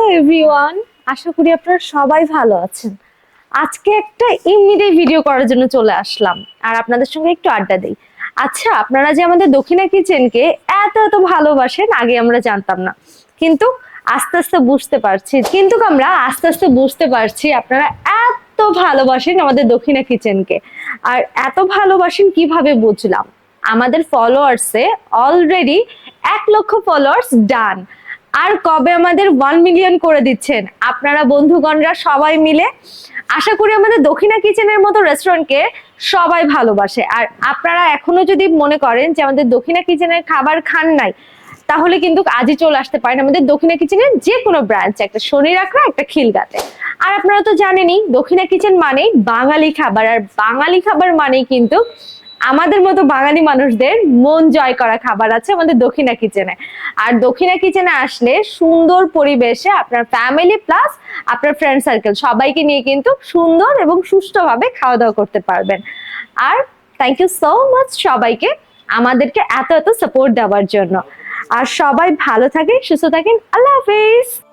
Hello everyone, আশা করি আপনারা সবাই ভালো আছেন। আজকে একটা ইমিডিয়েট ভিডিও করার জন্য চলে আসলাম, আর আপনাদের সঙ্গে একটু আড্ডা দিই। আচ্ছা আপনারা যে আমাদের দক্ষিণা কিচেনকে এত এত ভালোবাসেন, আগে আমরা জানতাম না। কিন্তু আস্তে আস্তে বুঝতে পারছি, কিন্তু আমরা আস্তে আস্তে বুঝতে পারছি আপনারা এত ভালোবাসেন আমাদের দক্ষিণা কিচেনকে। আর এত ভালোবাসেন কীভাবে বুঝলাম? আমাদের ফলোয়ার্সে অলরেডি এক লক্ষ ফলোয়ার্স ডান আর কবে আমাদের ওয়ান মিলিয়ন করে দিচ্ছেন? আপনারা বন্ধুগণরা সবাই মিলে। আশা করি আমাদের দক্ষিণা কিচেনের মতো রেস্টুরেন্টকে সবাই ভালোবাসে। আর আপনারা এখনও যদি মনে করেন যে আমাদের দক্ষিণা কিচেনের খাবার খান নাই, তাহলে কিন্তু আজই চলে আসতে পারেন আমাদের দক্ষিণা কিচেনের যে কোনো ব্রাঞ্চ একটা শনি রাখরা একটা খিলগাতে। আর আপনারা তো জানেনই, দক্ষিণা কিচেন মানেই বাঙালি খাবার। আর বাঙালি খাবার মানেই কিন্তু আমাদের মতো বাঙালি মানুষদের মন জয় করা খাবার আছে আমাদের দক্ষিণা কিচেনে। আর দক্ষিণা কিচেনে আসলে সুন্দর পরিবেশে আপনার ফ্যামিলি প্লাস আপনার ফ্রেন্ড সার্কেল সবাইকে নিয়ে কিন্তু সুন্দর এবং সুষ্ঠুভাবে খাওয়া দাওয়া করতে পারবেন। আর থ্যাংক ইউ সো মাচ সবাইকে আমাদেরকে এত এত সাপোর্ট দেওয়ার জন্য। আর সবাই ভালো থাকেন, সুস্থ থাকেন, আল্লাহ হাফিজ।